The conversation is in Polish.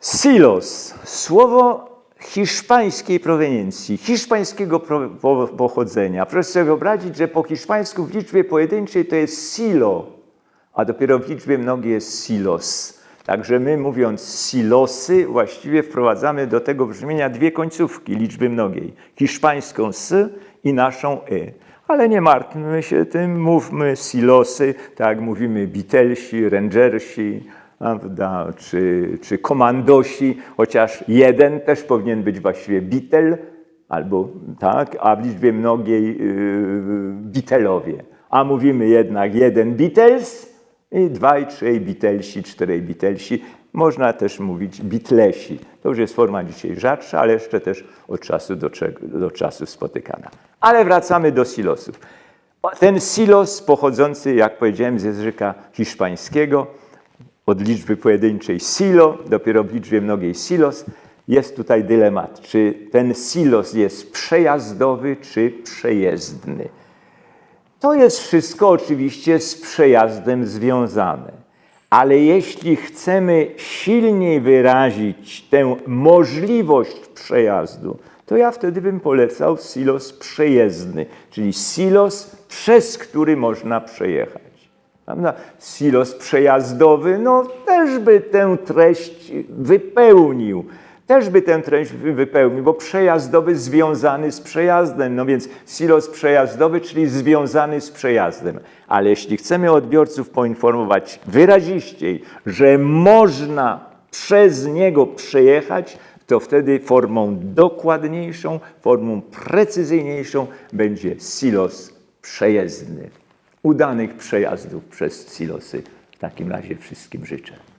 Silos, słowo hiszpańskiej proweniencji, hiszpańskiego pochodzenia. Proszę sobie wyobrazić, że po hiszpańsku w liczbie pojedynczej to jest silo, a dopiero w liczbie mnogiej jest silos. Także my mówiąc silosy właściwie wprowadzamy do tego brzmienia dwie końcówki liczby mnogiej. Hiszpańską s i naszą y. Ale nie martwmy się tym, mówmy silosy, tak mówimy Beatlesi, Rangersi, prawda, czy, czy komandosi, chociaż jeden też powinien być właściwie Beatle, albo tak, a w liczbie mnogiej yy, Beatleowie. A mówimy jednak jeden Beatles i dwaj, trzej Beatlesi, czterej Beatlesi. Można też mówić Beatlesi. To już jest forma dzisiaj rzadsza, ale jeszcze też od czasu do, do czasu spotykana. Ale wracamy do silosów. Ten silos pochodzący, jak powiedziałem, z języka hiszpańskiego, od liczby pojedynczej silo, dopiero w liczbie mnogiej silos, jest tutaj dylemat, czy ten silos jest przejazdowy, czy przejezdny. To jest wszystko oczywiście z przejazdem związane. Ale jeśli chcemy silniej wyrazić tę możliwość przejazdu, to ja wtedy bym polecał silos przejezdny, czyli silos, przez który można przejechać. Prawda? Silos przejazdowy, no też by tę treść wypełnił. Też by tę treść wy- wypełnił, bo przejazdowy związany z przejazdem, no więc silos przejazdowy, czyli związany z przejazdem. Ale jeśli chcemy odbiorców poinformować wyraziściej, że można przez niego przejechać, to wtedy formą dokładniejszą, formą precyzyjniejszą będzie silos przejezdny. Udanych przejazdów przez silosy w takim razie wszystkim życzę.